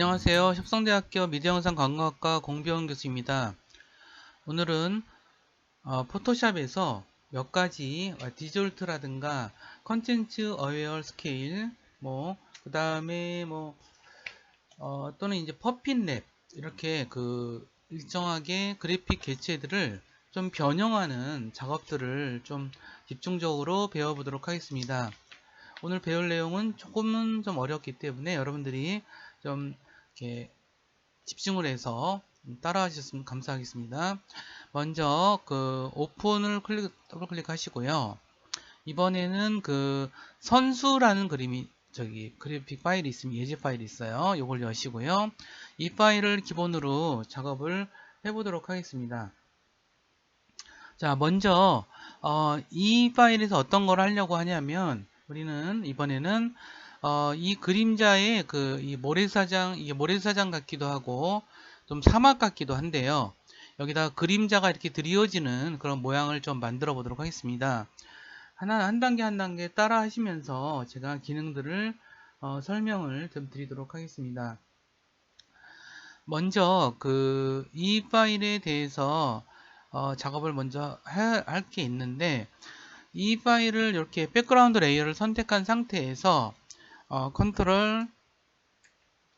안녕하세요. 협성대학교 미디어영상 광고학과 공병 교수입니다. 오늘은 어, 포토샵에서 몇 가지 어, 디졸트라든가 컨텐츠 어웨어 스케일 뭐 그 다음에 뭐 어, 또는 이제 퍼핀랩 이렇게 그 일정하게 그래픽 개체들을 좀 변형하는 작업들을 좀 집중적으로 배워보도록 하겠습니다. 오늘 배울 내용은 조금은 좀 어렵기 때문에 여러분들이 좀 이렇게 집중을 해서 따라 하셨으면 감사하겠습니다. 먼저 그 오픈을 클릭, 더블 클릭하시고요. 이번에는 그 선수라는 그림이 저기 그래픽 파일이 있으면 예제 파일이 있어요. 이걸 여시고요. 이 파일을 기본으로 작업을 해보도록 하겠습니다. 자, 먼저 어, 이 파일에서 어떤 걸 하려고 하냐면 우리는 이번에는 어, 이 그림자의 그 이 모래사장 이게 모래사장 같기도 하고 좀 사막 같기도 한데요. 여기다 그림자가 이렇게 드리워지는 그런 모양을 좀 만들어 보도록 하겠습니다. 하나 한 단계 한 단계 따라 하시면서 제가 기능들을 어, 설명을 좀 드리도록 하겠습니다. 먼저 그 이 파일에 대해서 어, 작업을 먼저 할 게 있는데 이 파일을 이렇게 백그라운드 레이어를 선택한 상태에서 어, 컨트롤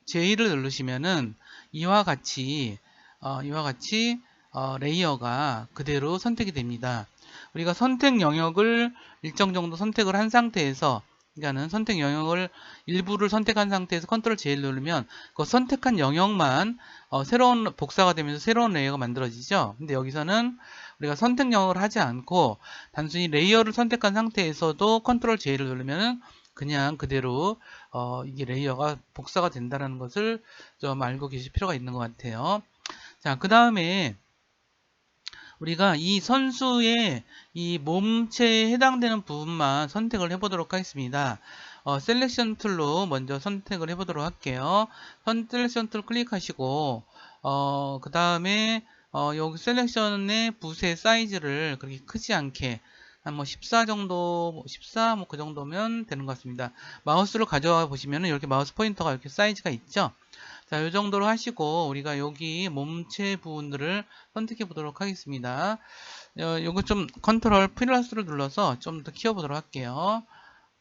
J를 누르시면은 이와 같이 어, 이와 같이 어, 레이어가 그대로 선택이 됩니다. 우리가 선택 영역을 일정 정도 선택을 한 상태에서 그러니까는 선택 영역을 일부를 선택한 상태에서 컨트롤 J를 누르면 그 선택한 영역만 어, 새로운 복사가 되면서 새로운 레이어가 만들어지죠. 근데 여기서는 우리가 선택 영역을 하지 않고 단순히 레이어를 선택한 상태에서도 컨트롤 J를 누르면은 그냥 그대로 어, 이게 레이어가 복사가 된다는 것을 좀 알고 계실 필요가 있는 것 같아요. 자, 그 다음에 우리가 이 선수의 이 몸체에 해당되는 부분만 선택을 해보도록 하겠습니다. 어, 셀렉션 툴로 먼저 선택을 해보도록 할게요. 선 셀렉션 툴 클릭하시고 어, 그 다음에 어, 여기 셀렉션의 붓의 사이즈를 그렇게 크지 않게 한 뭐 14 정도, 14, 뭐 그 정도면 되는 것 같습니다. 마우스로 가져와 보시면은 이렇게 마우스 포인터가 이렇게 사이즈가 있죠? 자, 이 정도로 하시고, 우리가 여기 몸체 부분들을 선택해 보도록 하겠습니다. 어, 요거 좀 컨트롤 플러스를 눌러서 좀 더 키워보도록 할게요.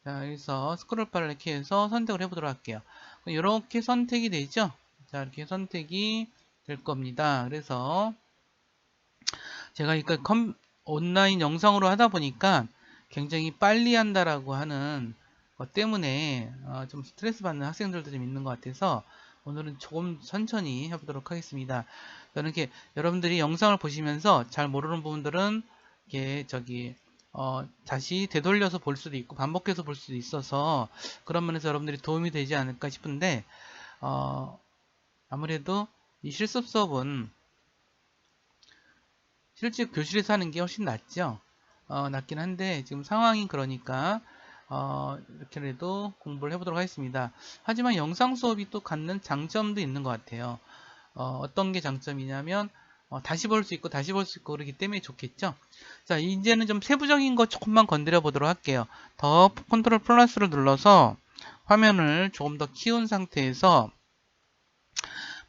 자, 여기서 스크롤 바를 이렇게 해서 선택을 해보도록 할게요. 이렇게 선택이 되죠? 자, 이렇게 선택이 될 겁니다. 그래서 제가 이거 컴, 온라인 영상으로 하다 보니까 굉장히 빨리 한다라고 하는 것 때문에 어, 좀 스트레스 받는 학생들도 좀 있는 것 같아서 오늘은 조금 천천히 해보도록 하겠습니다. 저는 이렇게 여러분들이 영상을 보시면서 잘 모르는 부분들은 이게 저기 어, 다시 되돌려서 볼 수도 있고 반복해서 볼 수도 있어서 그런 면에서 여러분들이 도움이 되지 않을까 싶은데 어, 아무래도 이 실습 수업은 실제 교실에서 하는 게 훨씬 낫죠. 어, 낫긴 한데 지금 상황이 그러니까 어, 이렇게라도 공부를 해보도록 하겠습니다. 하지만 영상 수업이 또 갖는 장점도 있는 것 같아요. 어, 떤게 장점이냐면 어, 다시 볼 수 있고 다시 볼 수 있고 그러기 때문에 좋겠죠. 자 이제는 좀 세부적인 거 조금만 건드려 보도록 할게요. 더 컨트롤 플러스를 눌러서 화면을 조금 더 키운 상태에서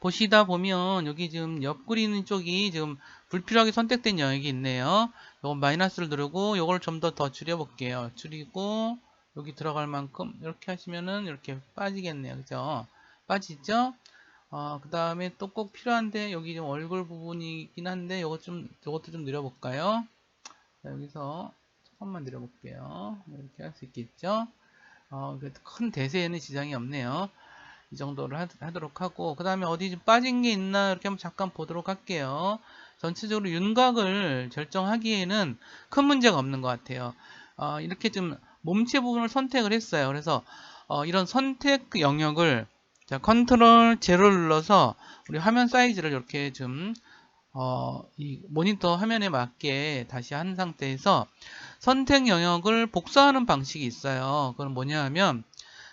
보시다 보면 여기 지금 옆구리 쪽이 지금 불필요하게 선택된 영역이 있네요. 요건 마이너스를 누르고 요걸 좀 더 더 줄여 볼게요. 줄이고 여기 들어갈 만큼 이렇게 하시면은 이렇게 빠지겠네요. 그죠? 빠지죠? 어, 그 다음에 또 꼭 필요한데 여기 좀 얼굴 부분이긴 한데 요것 좀 요것도 좀 늘려볼까요? 자, 여기서 조금만 늘려볼게요. 이렇게 할 수 있겠죠? 어, 큰 대세에는 지장이 없네요. 이 정도를 하, 도록 하고 그 다음에 어디 좀 빠진 게 있나 이렇게 한번 잠깐 보도록 할게요. 전체적으로 윤곽을 결정하기에는 큰 문제가 없는 것 같아요. 어, 이렇게 좀 몸체 부분을 선택을 했어요. 그래서 어, 이런 선택 영역을 자, 컨트롤 제로 눌러서 우리 화면 사이즈를 이렇게 좀 어, 이 모니터 화면에 맞게 다시 한 상태에서 선택 영역을 복사하는 방식이 있어요. 그건 뭐냐 하면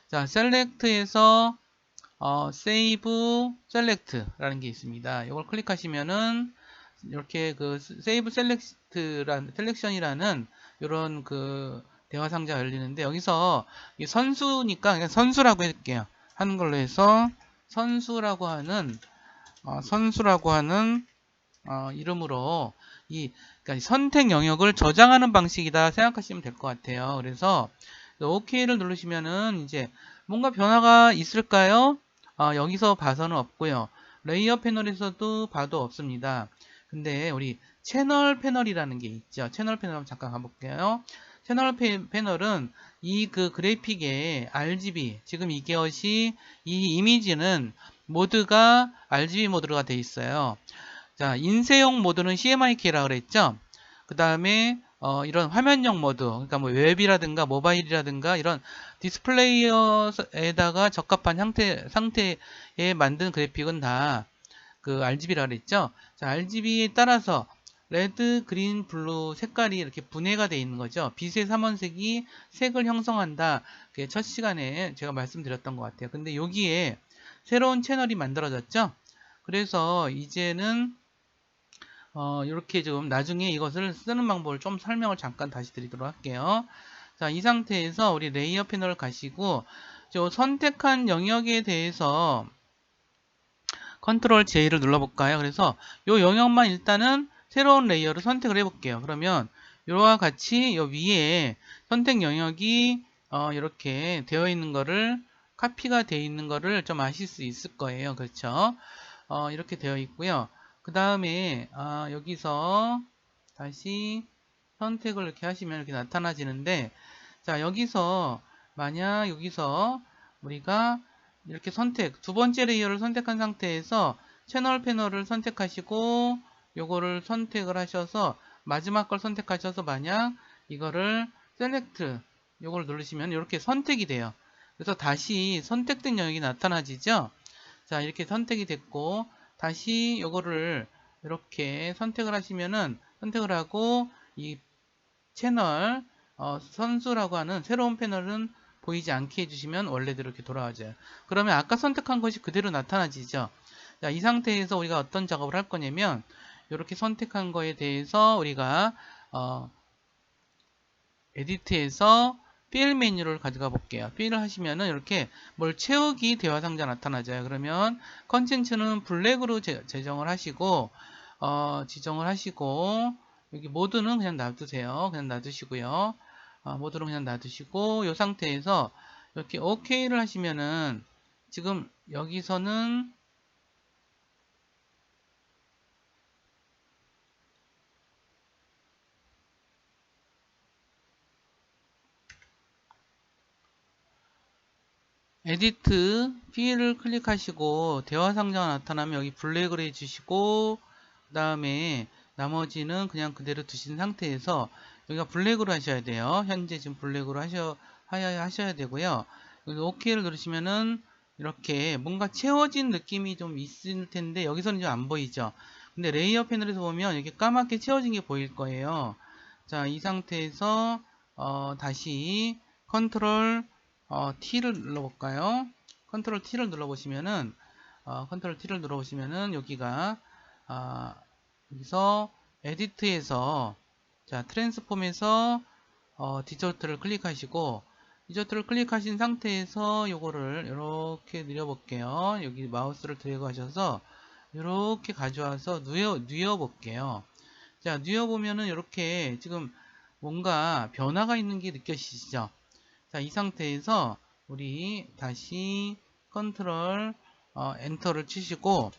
자, 셀렉트에서 어, Save Select라는 게 있습니다. 이걸 클릭하시면은 이렇게 그 Save Select라는 셀렉션이라는 이런 그 대화 상자가 열리는데 여기서 선수니까 그냥 선수라고 할게요. 하는 걸로 해서 선수라고 하는 어, 선수라고 하는 어, 이름으로 이 그러니까 선택 영역을 저장하는 방식이다 생각하시면 될 것 같아요. 그래서 OK를 누르시면은 이제 뭔가 변화가 있을까요? 어, 여기서 봐서는 없고요. 레이어 패널에서도 봐도 없습니다. 근데 우리 채널 패널이라는 게 있죠. 채널 패널 한번 잠깐 가볼게요. 채널 패널은 이 그 그래픽의 RGB 지금 이것이 이 이미지는 모드가 RGB 모드가 돼 있어요. 자 인쇄용 모드는 CMYK라 그랬죠. 그 다음에 어, 이런 화면용 모드, 그러니까 뭐 웹이라든가 모바일이라든가 이런 디스플레이어에다가 적합한 상태, 상태에 만든 그래픽은 다 그 RGB라 그랬죠. 자, RGB에 따라서 레드, 그린, 블루 색깔이 이렇게 분해가 되어 있는 거죠. 빛의 삼원색이 색을 형성한다. 그게 첫 시간에 제가 말씀드렸던 것 같아요. 근데 여기에 새로운 채널이 만들어졌죠. 그래서 이제는 어, 이렇게 좀 나중에 이것을 쓰는 방법을 좀 설명을 잠깐 다시 드리도록 할게요. 자, 이 상태에서 우리 레이어 패널 가시고 저 선택한 영역에 대해서 컨트롤 J를 눌러볼까요? 그래서 이 영역만 일단은 새로운 레이어를 선택을 해볼게요. 그러면 이와 같이 이 위에 선택 영역이 어, 이렇게 되어 있는 거를 카피가 되어 있는 거를 좀 아실 수 있을 거예요. 그렇죠? 어, 이렇게 되어 있고요. 그 다음에 아, 여기서 다시 선택을 이렇게 하시면 이렇게 나타나지는데 자 여기서 만약 여기서 우리가 이렇게 선택 두 번째 레이어를 선택한 상태에서 채널 패널을 선택하시고 요거를 선택을 하셔서 마지막 걸 선택하셔서 만약 이거를 셀렉트 요걸 누르시면 이렇게 선택이 돼요. 그래서 다시 선택된 영역이 나타나지죠? 자 이렇게 선택이 됐고 다시 이거를 이렇게 선택을 하시면은 선택을 하고 이 채널 어, 선수라고 하는 새로운 패널은 보이지 않게 해주시면 원래대로 이렇게 돌아와져요. 그러면 아까 선택한 것이 그대로 나타나지죠. 자, 이 상태에서 우리가 어떤 작업을 할 거냐면 이렇게 선택한 거에 대해서 우리가 어, 에디트에서 필 메뉴를 가져가 볼게요. 필을 하시면은 이렇게 뭘 채우기 대화 상자 나타나죠. 그러면 컨텐츠는 블랙으로 제, 정을 하시고 어, 지정을 하시고 여기 모드는 그냥 놔두세요. 그냥 놔두시고요. 어, 모드는 그냥 놔두시고 이 상태에서 이렇게 OK를 하시면은 지금 여기서는 에디트 필을 클릭하시고 대화 상자가 나타나면 여기 블랙을 해주시고 그 다음에 나머지는 그냥 그대로 두신 상태에서 여기가 블랙으로 하셔야 돼요. 현재 지금 블랙으로 하셔, 하셔야, 되고요. 여기 OK를 누르시면은 이렇게 뭔가 채워진 느낌이 좀 있을 텐데 여기서는 좀 안 보이죠. 근데 레이어 패널에서 보면 이렇게 까맣게 채워진 게 보일 거예요. 자, 이 상태에서 어, 다시 컨트롤 어, T를 눌러볼까요? 컨트롤 T를 눌러보시면은 어, 컨트롤 T를 눌러보시면은 여기가 어, 여기서 에디트에서 자 트랜스폼에서 어, 디저트를 클릭하시고 디저트를 클릭하신 상태에서 요거를 이렇게 늘려볼게요. 여기 마우스를 들고 하셔서 이렇게 가져와서 누여, 누여 볼게요. 자, 누여 보면은 이렇게 지금 뭔가 변화가 있는 게 느껴지시죠? 자, 이 상태에서 우리 다시 컨트롤 어, 엔터를 치시고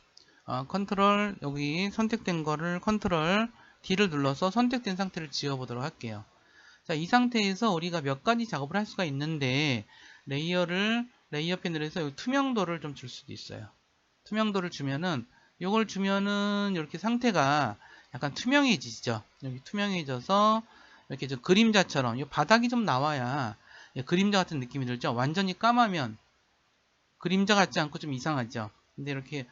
어, 컨트롤 여기 선택된 거를 컨트롤 D를 눌러서 선택된 상태를 지워 보도록 할게요. 자, 이 상태에서 우리가 몇 가지 작업을 할 수가 있는데 레이어를 레이어 패널에서 투명도를 좀 줄 수도 있어요. 투명도를 주면은 이걸 주면은 이렇게 상태가 약간 투명해지죠. 여기 투명해져서 이렇게 좀 그림자처럼 이 바닥이 좀 나와야 예, 그림자 같은 느낌이 들죠. 완전히 까마면 그림자 같지 않고 좀 이상하죠. 근데 이렇게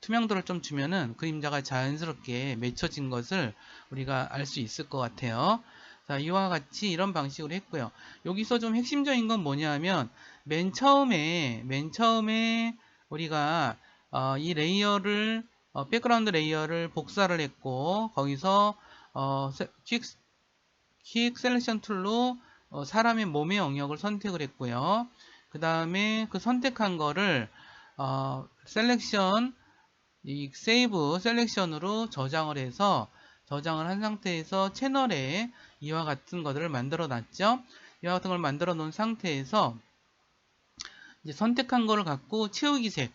투명도를 좀 주면은 그림자가 자연스럽게 맺혀진 것을 우리가 알 수 있을 것 같아요. 자, 이와 같이 이런 방식으로 했고요. 여기서 좀 핵심적인 건 뭐냐 하면 맨 처음에 맨 처음에 우리가 어, 이 레이어를 어, 백그라운드 레이어를 복사를 했고 거기서 어, 퀵, 퀵 셀렉션 툴로 어, 사람의 몸의 영역을 선택을 했고요. 그 다음에 그 선택한 거를 어, 셀렉션 이 세이브 셀렉션으로 저장을 해서 저장을 한 상태에서 채널에 이와 같은 것들을 만들어 놨죠. 이와 같은 걸 만들어 놓은 상태에서 이제 선택한 거를 갖고 채우기 색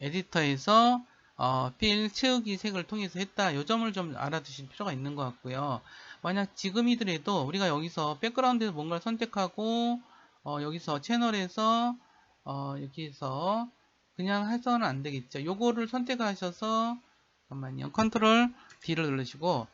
에디터에서 어, 필 채우기 색을 통해서 했다. 이 점을 좀 알아두실 필요가 있는 것 같고요. 만약 지금이더라도 우리가 여기서 백그라운드에서 뭔가를 선택하고 어, 여기서 채널에서 어, 여기서 그냥 해서는 안 되겠죠. 요거를 선택하셔서 잠깐만요. 컨트롤 D를 누르시고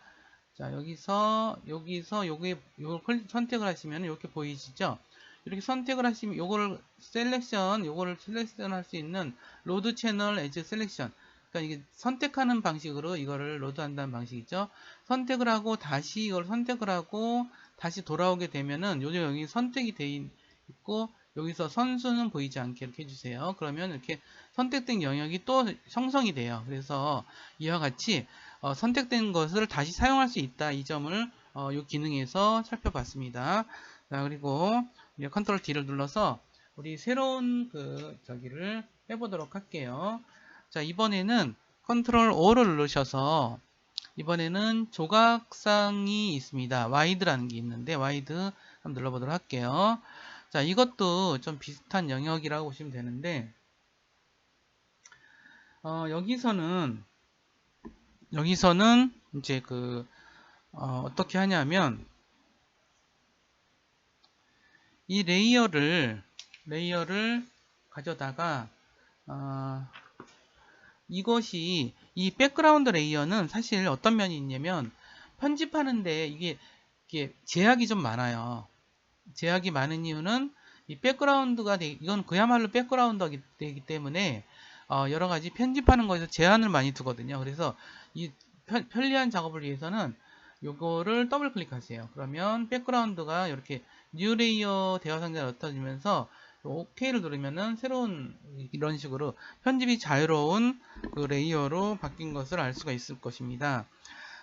자 여기서 여기서 요게 요걸 선택을 하시면 이렇게 보이시죠? 이렇게 선택을 하시면 요거를 셀렉션 요거를 셀렉션 할 수 있는 로드 채널 에즈 셀렉션 그러니까 이게 선택하는 방식으로 이거를 로드한다는 방식이죠. 선택을 하고 다시 이걸 선택을 하고 다시 돌아오게 되면은 요 여기 선택이 돼 있고 여기서 선수는 보이지 않게 이렇게 해주세요. 그러면 이렇게 선택된 영역이 또 형성이 돼요. 그래서 이와 같이 어, 선택된 것을 다시 사용할 수 있다. 이 점을 어, 이 기능에서 살펴봤습니다. 자, 그리고 컨트롤 D를 눌러서 우리 새로운 그 저기를 해보도록 할게요. 자, 이번에는 컨트롤 O를 누르셔서 이번에는 조각상이 있습니다. 와이드라는 게 있는데 와이드 한번 눌러보도록 할게요. 자, 이것도 좀 비슷한 영역이라고 보시면 되는데 어, 여기서는 여기서는 이제 그 어, 떻게 하냐면 이 레이어를 레이어를 가져다가 어, 이것이 이 백그라운드 레이어는 사실 어떤 면이 있냐면 편집하는데 이게, 이게 제약이 좀 많아요. 제약이 많은 이유는 이 백그라운드가 되, 이건 그야말로 백그라운드이기 되기 때문에 어, 여러 가지 편집하는 거에서 제한을 많이 두거든요. 그래서 이 편, 편리한 작업을 위해서는 요거를 더블 클릭하세요. 그러면 백그라운드가 이렇게 뉴 레이어 대화 상자에 넣어지면서 OK를 누르면은 새로운 이런 식으로 편집이 자유로운 그 레이어로 바뀐 것을 알 수가 있을 것입니다.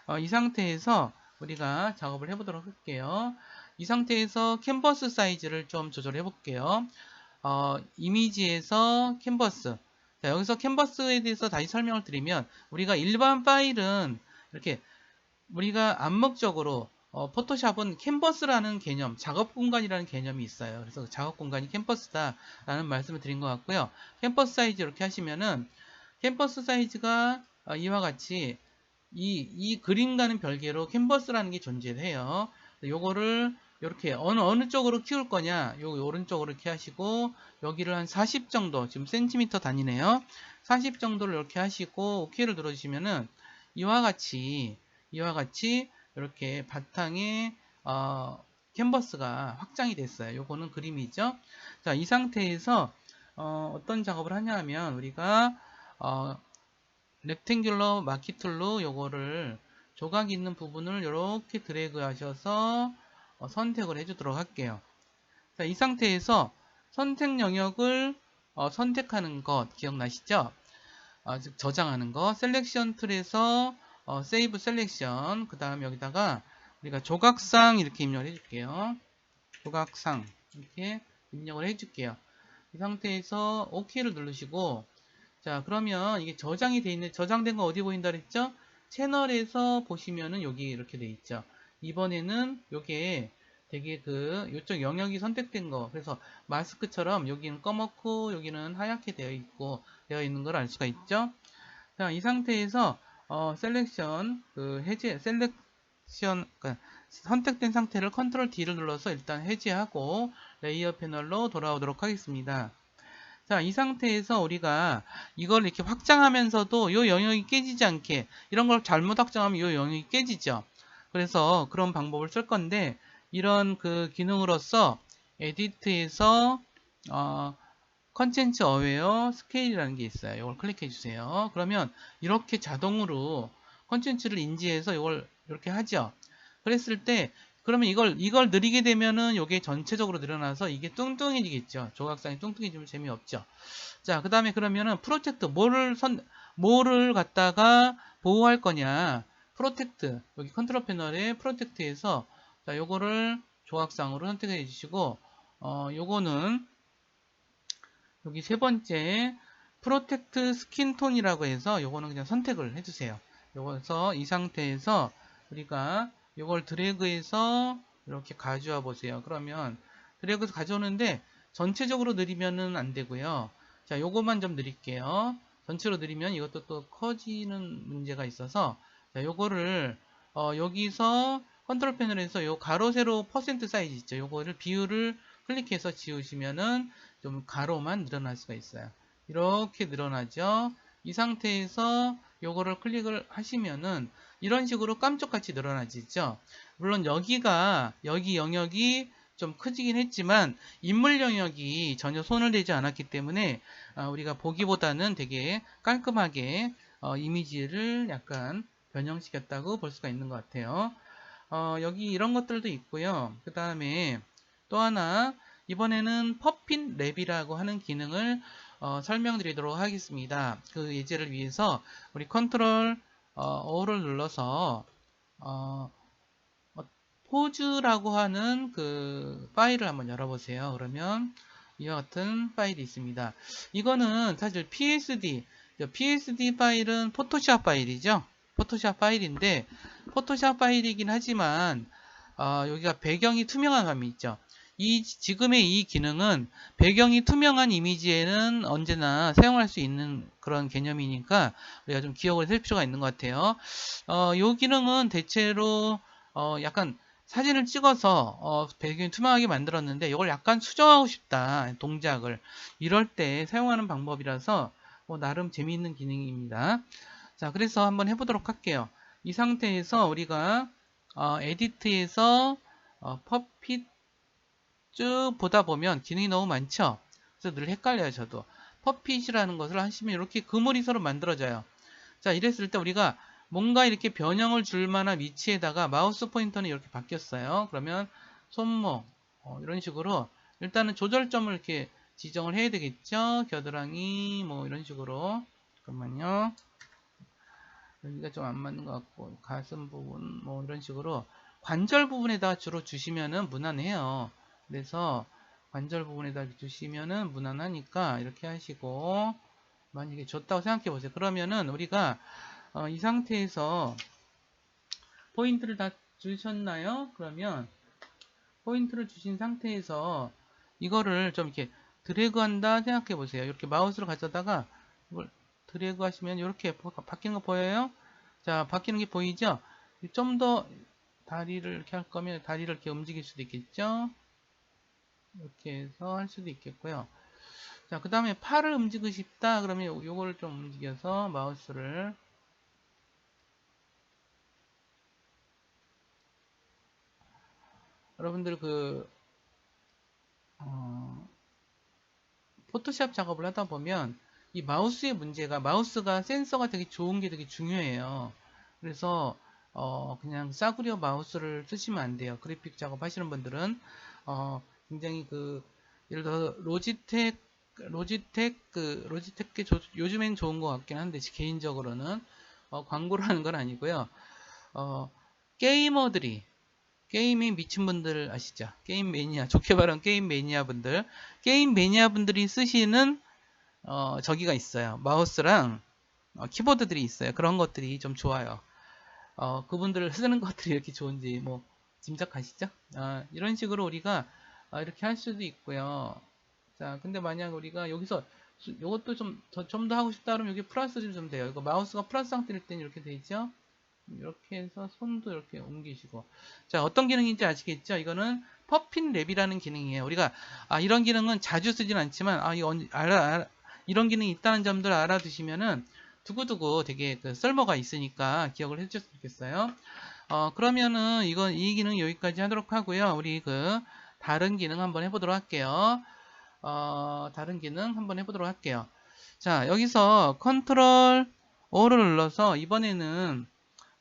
어, 이 상태에서 우리가 작업을 해보도록 할게요. 이 상태에서 캔버스 사이즈를 좀 조절해 볼게요. 어, 이미지에서 캔버스. 자, 여기서 캔버스에 대해서 다시 설명을 드리면 우리가 일반 파일은 이렇게 우리가 암묵적으로 어, 포토샵은 캔버스라는 개념, 작업 공간이라는 개념이 있어요. 그래서 그 작업 공간이 캔버스다라는 말씀을 드린 것 같고요. 캔버스 사이즈 이렇게 하시면은 캔버스 사이즈가 어, 이와 같이 이, 이 그림과는 별개로 캔버스라는 게 존재해요. 요거를 이렇게 어느 어느 쪽으로 키울 거냐 요 오른쪽으로 이렇게 하시고 여기를 한 40 정도 지금 센티미터 단위네요 40 정도를 이렇게 하시고 OK를 눌러주시면은 이와 같이 이와 같이 이렇게 바탕에 어, 캔버스가 확장이 됐어요 요거는 그림이죠 자 이 상태에서 어, 떤 작업을 하냐 하면 우리가 어, 렉탱귤러 마키 툴로 요거를 조각 있는 부분을 이렇게 드래그 하셔서 어, 선택을 해주도록 할게요. 자, 이 상태에서 선택 영역을 어, 선택하는 것 기억나시죠? 어, 즉 저장하는 거 셀렉션 툴에서 어, 세이브 셀렉션 그 다음 여기다가 우리가 조각상 이렇게 입력을 해줄게요. 조각상 이렇게 입력을 해줄게요. 이 상태에서 OK를 누르시고 자 그러면 이게 저장이 돼 있는 저장된 거 어디 보인다 그랬죠? 채널에서 보시면은 여기 이렇게 돼 있죠. 이번에는 요게 되게 그 요쪽 영역이 선택된 거 그래서 마스크처럼 여기는 검었고 여기는 하얗게 되어 있고 되어 있는 걸 알 수가 있죠 자, 이 상태에서 어, 셀렉션 그 해제 셀렉션 그러니까 선택된 상태를 컨트롤 D를 눌러서 일단 해제하고 레이어 패널로 돌아오도록 하겠습니다 자, 이 상태에서 우리가 이걸 이렇게 확장하면서도 이 영역이 깨지지 않게 이런 걸 잘못 확장하면 이 영역이 깨지죠. 그래서 그런 방법을 쓸 건데 이런 그 기능으로서 에디트에서 어, 컨텐츠 어웨어 스케일이라는 게 있어요. 이걸 클릭해 주세요. 그러면 이렇게 자동으로 컨텐츠를 인지해서 이걸 이렇게 하죠. 그랬을 때 그러면 이걸 이걸 느리게 되면은 이게 전체적으로 늘어나서 이게 뚱뚱해지겠죠. 조각상이 뚱뚱해지면 재미없죠. 자, 그다음에 그러면은 프로젝트 뭐를 선 뭐를 갖다가 보호할 거냐? 프로텍트 여기 컨트롤 패널에 프로텍트에서 자 요거를 조각상으로 선택해 주시고 어 요거는 여기 세 번째 프로텍트 스킨 톤이라고 해서 요거는 그냥 선택을 해주세요. 요거서 이 상태에서 우리가 요걸 드래그해서 이렇게 가져와 보세요. 그러면 드래그해서 가져오는데 전체적으로 느리면은 안 되고요. 자, 요것만 좀 느릴게요. 전체로 느리면 이것도 또 커지는 문제가 있어서 자, 요거를 어, 여기서 컨트롤 패널에서 요 가로 세로 퍼센트 사이즈 있죠. 요거를 비율을 클릭해서 지우시면은 좀 가로만 늘어날 수가 있어요. 이렇게 늘어나죠. 이 상태에서 요거를 클릭을 하시면은 이런 식으로 깜짝같이 늘어나지죠. 물론 여기가 여기 영역이 좀 커지긴 했지만 인물 영역이 전혀 손을 대지 않았기 때문에 아, 우리가 보기보다는 되게 깔끔하게 어, 이미지를 약간 변형시켰다고 볼 수가 있는 것 같아요. 어, 여기 이런 것들도 있고요. 그 다음에 또 하나 이번에는 퍼핀 랩이라고 하는 기능을 어, 설명드리도록 하겠습니다. 그 예제를 위해서 우리 컨트롤 어, O를 눌러서 어, 어, 포즈라고 하는 그 파일을 한번 열어보세요. 그러면 이와 같은 파일이 있습니다. 이거는 사실 PSD, PSD 파일은 포토샵 파일이죠. 포토샵 파일인데 포토샵 파일이긴 하지만 어, 여기가 배경이 투명한 감이 있죠. 이 지금의 이 기능은 배경이 투명한 이미지에는 언제나 사용할 수 있는 그런 개념이니까 우리가 좀 기억을 할 필요가 있는 것 같아요. 어, 이 기능은 대체로 어, 약간 사진을 찍어서 어, 배경이 투명하게 만들었는데 이걸 약간 수정하고 싶다 동작을 이럴 때 사용하는 방법이라서 뭐 나름 재미있는 기능입니다. 자 그래서 한번 해보도록 할게요. 이 상태에서 우리가 어, 에디트에서 어, 퍼핏 쭉 보다 보면 기능이 너무 많죠. 그래서 늘 헷갈려요, 저도. 퍼핏이라는 것을 하시면 이렇게 그물이 서로 만들어져요. 자, 이랬을 때 우리가 뭔가 이렇게 변형을 줄 만한 위치에다가 마우스 포인터는 이렇게 바뀌었어요. 그러면 손목, 어, 이런 식으로 일단은 조절점을 이렇게 지정을 해야 되겠죠. 겨드랑이, 뭐 이런 식으로. 잠깐만요. 여기가 좀 안 맞는 것 같고, 가슴 부분, 뭐 이런 식으로 관절 부분에다 주로 주시면은 무난해요. 그래서 관절 부분에다 주시면은 무난하니까 이렇게 하시고 만약에 줬다고 생각해 보세요. 그러면은 우리가 어, 이 상태에서 포인트를 다 주셨나요? 그러면 포인트를 주신 상태에서 이거를 좀 이렇게 드래그 한다 생각해 보세요. 이렇게 마우스를 가져다가 이걸 드래그 하시면 이렇게 바뀌는 거 보여요? 자, 바뀌는 게 보이죠? 좀 더 다리를 이렇게 할 거면 다리를 이렇게 움직일 수도 있겠죠? 이렇게 해서 할 수도 있겠고요. 자, 그 다음에 팔을 움직이고 싶다. 그러면 요거를 좀 움직여서 마우스를 여러분들 그 어, 포토샵 작업을 하다 보면 이 마우스의 문제가 마우스가 센서가 되게 좋은 게 되게 중요해요. 그래서 어, 그냥 싸구려 마우스를 쓰시면 안 돼요. 그래픽 작업 하시는 분들은 어, 굉장히 그 예를 들어 로지텍 로지텍 그 로지텍 게 조, 요즘엔 좋은 것 같긴 한데 개인적으로는 어, 광고를 하는 건 아니고요. 어, 게이머들이 게임에 미친 분들 아시죠? 게임 매니아 좋게 말하면 게임 매니아 분들 게임 매니아 분들이 쓰시는 어, 저기가 있어요. 마우스랑 어, 키보드들이 있어요. 그런 것들이 좀 좋아요. 어, 그분들 쓰는 것들이 이렇게 좋은지 뭐 짐작하시죠? 아, 이런 식으로 우리가 아, 이렇게 할 수도 있고요. 자, 근데 만약 우리가 여기서 이것도 좀좀더 하고 싶다 그러면 여기 플러스 좀 돼요. 이거 마우스가 플러스 상태일 때는 이렇게 되죠. 이렇게 해서 손도 이렇게 옮기시고. 자, 어떤 기능인지 아시겠죠? 이거는 퍼핀 랩이라는 기능이에요. 우리가 아, 이런 기능은 자주 쓰진 않지만 아, 이거 알아, 알아 이런 기능이 있다는 점들 알아두시면은 두고두고 되게 그 썰머가 있으니까 기억을 해주셨으면 좋겠어요. 어, 그러면은 이건 이 기능 여기까지 하도록 하고요. 우리 그 다른 기능 한번 해보도록 할게요. 어, 다른 기능 한번 해보도록 할게요. 자, 여기서 컨트롤 O를 눌러서 이번에는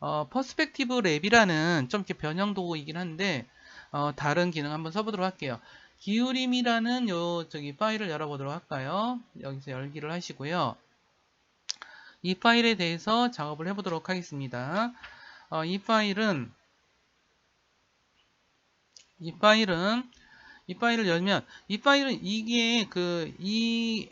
어, 퍼스펙티브 랩이라는 좀 이렇게 변형 도구이긴 한데 어, 다른 기능 한번 써보도록 할게요. 기울임이라는 요 저기 파일을 열어보도록 할까요? 여기서 열기를 하시고요. 이 파일에 대해서 작업을 해보도록 하겠습니다. 어, 이 파일은 이 파일은 이 파일을 열면 이 파일은 이게 그이이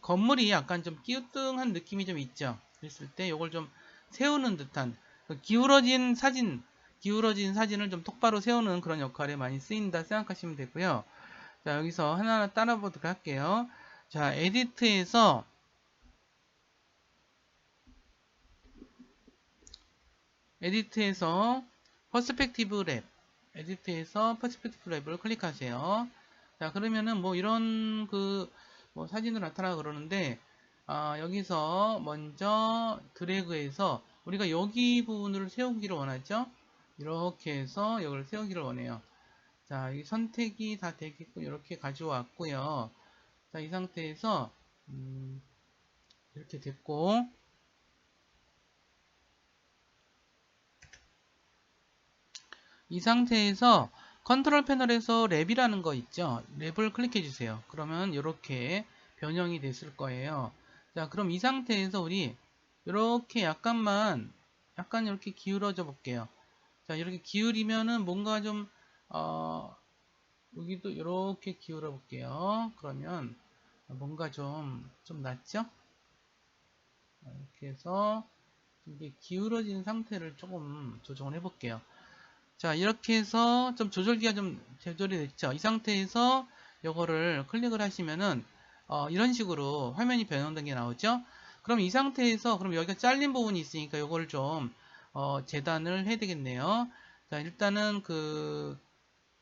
건물이 약간 좀 끼우뚱한 느낌이 좀 있죠. 그랬을 때 이걸 좀 세우는 듯한 그 기울어진 사진, 기울어진 사진을 좀 똑바로 세우는 그런 역할에 많이 쓰인다 생각하시면 되고요. 자, 여기서 하나하나 따라 보도록 할게요. 자, 에디트에서 에디트에서 퍼스펙티브 랩 에디트에서 퍼스펙티브 랩을 클릭하세요. 자, 그러면은 뭐 이런 그 뭐 사진으로 나타나 그러는데 아, 여기서 먼저 드래그해서 우리가 여기 부분을 세우기를 원하죠. 이렇게 해서 여기를 세우기를 원해요. 자, 이 선택이 다 되게끔 이렇게 가져왔고요. 자, 이 상태에서 음, 이렇게 됐고 이 상태에서 컨트롤 패널에서 랩이라는 거 있죠. 랩을 클릭해 주세요. 그러면 이렇게 변형이 됐을 거예요. 자, 그럼 이 상태에서 우리 이렇게 약간만 약간 이렇게 기울어져 볼게요. 자, 이렇게 기울이면은 뭔가 좀 어, 여기도 이렇게 기울어 볼게요. 그러면 뭔가 좀, 좀 낫죠? 이렇게 해서 이게 기울어진 상태를 조금 조정을 해 볼게요. 자, 이렇게 해서 좀 조절기가 좀 조절이 됐죠. 이 상태에서 이거를 클릭을 하시면은 어, 이런 식으로 화면이 변형된 게 나오죠. 그럼 이 상태에서 그럼 여기가 잘린 부분이 있으니까 이걸 좀 어, 재단을 해야 되겠네요. 자, 일단은 그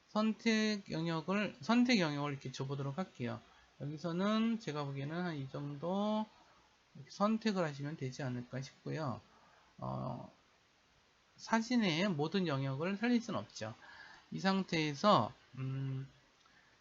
선택 영역을 선택 영역을 이렇게 줘보도록 할게요. 여기서는 제가 보기에는 한 이 정도 선택을 하시면 되지 않을까 싶고요. 어, 사진의 모든 영역을 살릴 수는 없죠. 이 상태에서 음,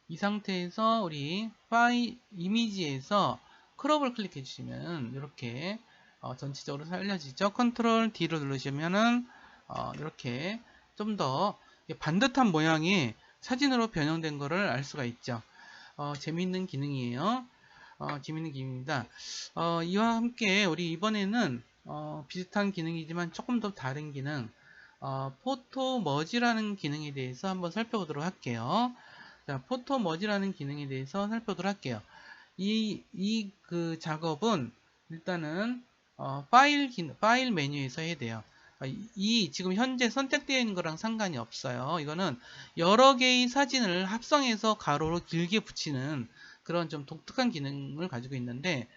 이 상태에서 우리 파일 이미지에서 크롭을 클릭해 주시면 이렇게 어, 전체적으로 살려지죠. 컨트롤 D로 누르시면은 어, 이렇게 좀 더 반듯한 모양이 사진으로 변형된 것을 알 수가 있죠. 어, 재미있는 기능이에요. 어, 재미있는 기능입니다. 어, 이와 함께 우리 이번에는 어, 비슷한 기능이지만 조금 더 다른 기능 어, 포토 머지라는 기능에 대해서 한번 살펴보도록 할게요. 자, 포토 머지라는 기능에 대해서 살펴보도록 할게요. 이, 이 그 작업은 일단은 어, 파일, 기, 파일 메뉴에서 해야 돼요. 아, 이 지금 현재 선택되어 있는 거랑 상관이 없어요. 이거는 여러 개의 사진을 합성해서 가로로 길게 붙이는 그런 좀 독특한 기능을 가지고 있는데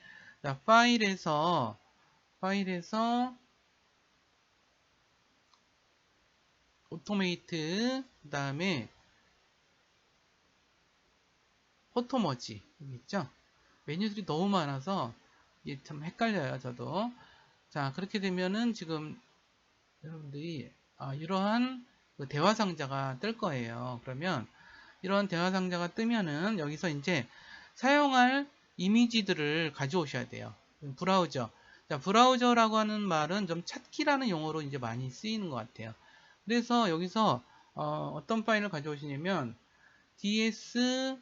자, 파일에서 파일에서 오토메이트 그 다음에 포토머지 있죠? 메뉴들이 너무 많아서 이게 참 헷갈려요 저도. 자 그렇게 되면은 지금 여러분들이 아, 이러한 그 대화 상자가 뜰 거예요. 그러면 이런 대화 상자가 뜨면은 여기서 이제 사용할 이미지들을 가져오셔야 돼요. 브라우저 자 브라우저라고 하는 말은 좀 찾기라는 용어로 이제 많이 쓰이는 것 같아요 그래서 여기서 어, 떤 파일을 가져오시냐면 ds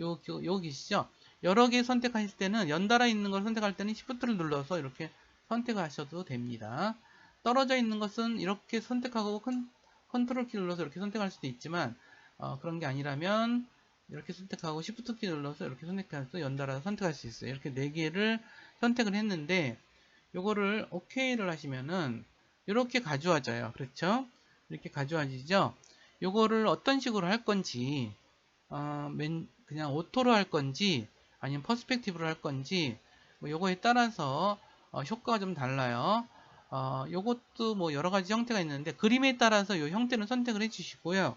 요, 요, 요 계시죠? 여러 개 선택하실 때는 연달아 있는 걸 선택할 때는 Shift를 눌러서 이렇게 선택하셔도 됩니다. 떨어져 있는 것은 이렇게 선택하고 컨, 컨트롤 키 눌러서 이렇게 선택할 수도 있지만 어, 그런 게 아니라면 이렇게 선택하고 Shift 키 눌러서 이렇게 선택해서 연달아 선택할 수 있어요. 이렇게 네 개를 선택을 했는데 요거를 OK를 하시면은 이렇게 가져와져요. 그렇죠? 이렇게 가져와지죠. 요거를 어떤 식으로 할 건지 어, 맨, 그냥 오토로 할 건지 아니면 퍼스펙티브로 할 건지 뭐 요거에 따라서 어, 효과가 좀 달라요. 어, 요것도 뭐 여러 가지 형태가 있는데 그림에 따라서 요 형태는 선택을 해 주시고요.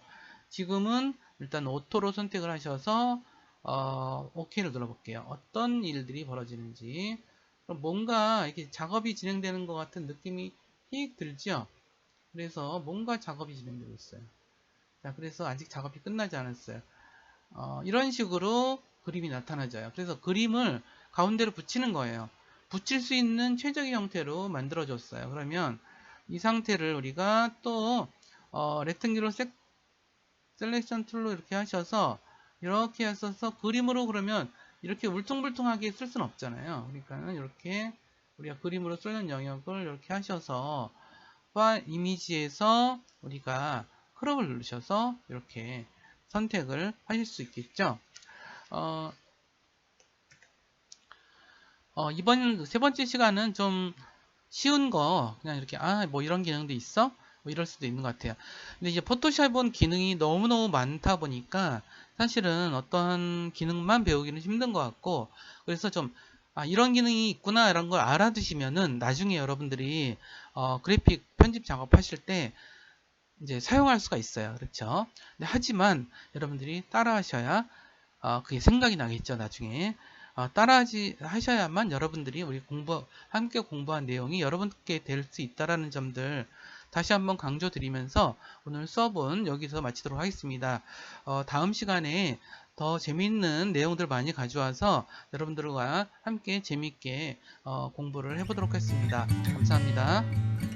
지금은 일단 오토로 선택을 하셔서 어, OK를 눌러볼게요. 어떤 일들이 벌어지는지 뭔가 이렇게 작업이 진행되는 것 같은 느낌이 휙 들죠. 그래서 뭔가 작업이 진행되고 있어요. 자, 그래서 아직 작업이 끝나지 않았어요. 어, 이런 식으로 그림이 나타나져요. 그래서 그림을 가운데로 붙이는 거예요. 붙일 수 있는 최적의 형태로 만들어줬어요. 그러면 이 상태를 우리가 또 어, 색, 셀렉션 툴로 이렇게 하셔서 이렇게 하셔서 그림으로 그러면 이렇게 울퉁불퉁하게 쓸 수는 없잖아요. 그러니까는 이렇게 우리가 그림으로 쓰는 영역을 이렇게 하셔서 파일 이미지에서 우리가 크롭을 누르셔서 이렇게 선택을 하실 수 있겠죠. 어, 어, 이번 세 번째 시간은 좀 쉬운 거 그냥 이렇게 아 뭐 이런 기능도 있어 뭐 이럴 수도 있는 것 같아요. 근데 이제 포토샵은 기능이 너무너무 많다 보니까 사실은 어떤 기능만 배우기는 힘든 것 같고 그래서 좀 아, 이런 기능이 있구나 이런 걸 알아두시면은 나중에 여러분들이 어, 그래픽 편집 작업하실 때 이제 사용할 수가 있어요. 그렇죠? 근데 하지만 여러분들이 따라하셔야 어, 그게 생각이 나겠죠 나중에. 어, 따라하지 하셔야만 여러분들이 우리 공부 함께 공부한 내용이 여러분께 될 수 있다라는 점들 다시 한번 강조드리면서 오늘 수업은 여기서 마치도록 하겠습니다. 어, 다음 시간에 더 재미있는 내용들 많이 가져와서 여러분들과 함께 재미있게 어, 공부를 해보도록 하겠습니다. 감사합니다.